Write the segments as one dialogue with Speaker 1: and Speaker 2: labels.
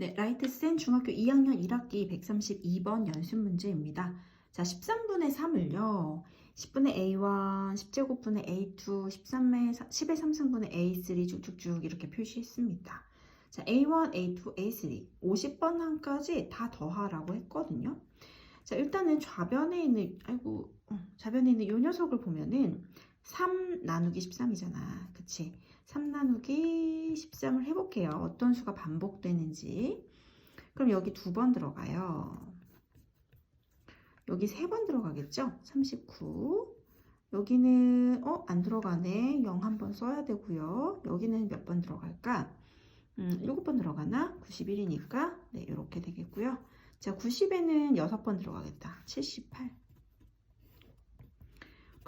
Speaker 1: 네, 라이트센 중학교 2학년 1학기 132번 연습 문제입니다. 자, 13분의 3을요. 10분의 A1, 10제곱분의 A2, 13의 10의 3승분의 A3 쭉쭉쭉 이렇게 표시했습니다. 자, A1, A2, A3 50번 항까지 다 더하라고 했거든요. 자, 일단은 좌변에 있는 아이고, 어, 좌변에 있는 이 녀석을 보면은 3 나누기 13이잖아. 그치? 3 나누기 13을 해볼게요. 어떤 수가 반복되는지. 그럼 여기 두 번 들어가요. 여기 세 번 들어가겠죠? 39. 여기는, 어, 안 들어가네. 0 한번 써야 되고요. 여기는 몇 번 들어갈까? 음, 7번 들어가나? 91이니까. 네, 이렇게 되겠고요. 자, 90에는 6번 들어가겠다. 78.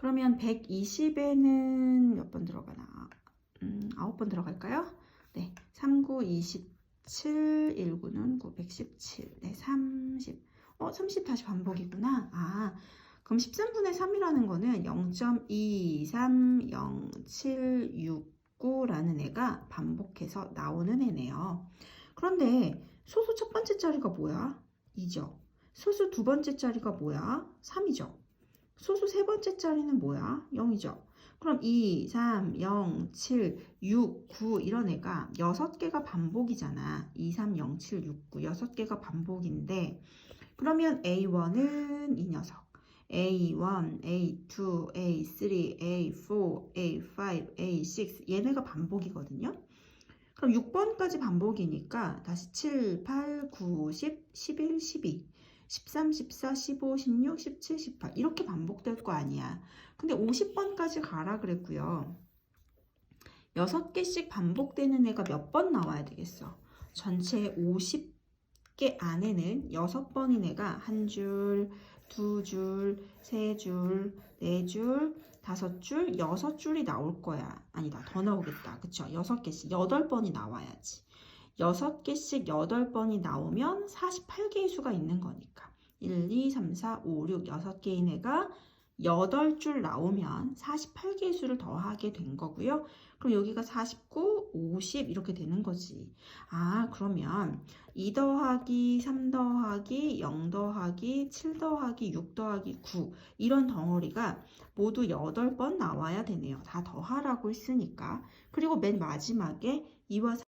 Speaker 1: 그러면 120에는 몇 번 들어가나? 음, 9번 들어갈까요? 네, 3, 9, 27, 1, 9는 9, 117, 네, 30. 어, 30 다시 반복이구나. 아, 그럼 13분의 3이라는 거는 0.23076라는 9 애가 반복해서 나오는 애네요. 그런데 소수 첫 번째 자리가 뭐야? 2죠. 소수 두 번째 자리가 뭐야? 3이죠. 소수 세 번째 자리는 뭐야? 0이죠. 그럼 2, 3, 0, 7, 6, 9 이런 애가 6개가 반복이잖아. 2, 3, 0, 7, 6, 9 6개가 반복인데 그러면 A1은 이 녀석 A1, A2, A3, A4, A5, A6 얘네가 반복이거든요. 그럼 6번까지 반복이니까 다시 7, 8, 9, 10, 11, 12 13, 14, 15, 16, 17, 18 이렇게 반복될 거 아니야. 근데 50번까지 가라 그랬고요. 6개씩 반복되는 애가 몇 번 나와야 되겠어? 전체 50개 안에는 6번인 애가 한 줄, 두 줄, 세 줄, 네 줄, 다섯 줄, 여섯 줄이 나올 거야. 아니다, 더 나오겠다. 그쵸? 6 개씩, 8 번이 나와야지. 6개씩 8번이 나오면 48개의 수가 있는 거니까 1, 2, 3, 4, 5, 6, 6개인 애가 8줄 나오면 48개의 수를 더하게 된 거고요. 그럼 여기가 49, 50 이렇게 되는 거지. 아, 그러면 2 더하기, 3 더하기, 0 더하기, 7 더하기, 6 더하기, 9 이런 덩어리가 모두 8번 나와야 되네요. 다 더하라고 했으니까. 그리고 맨 마지막에 2와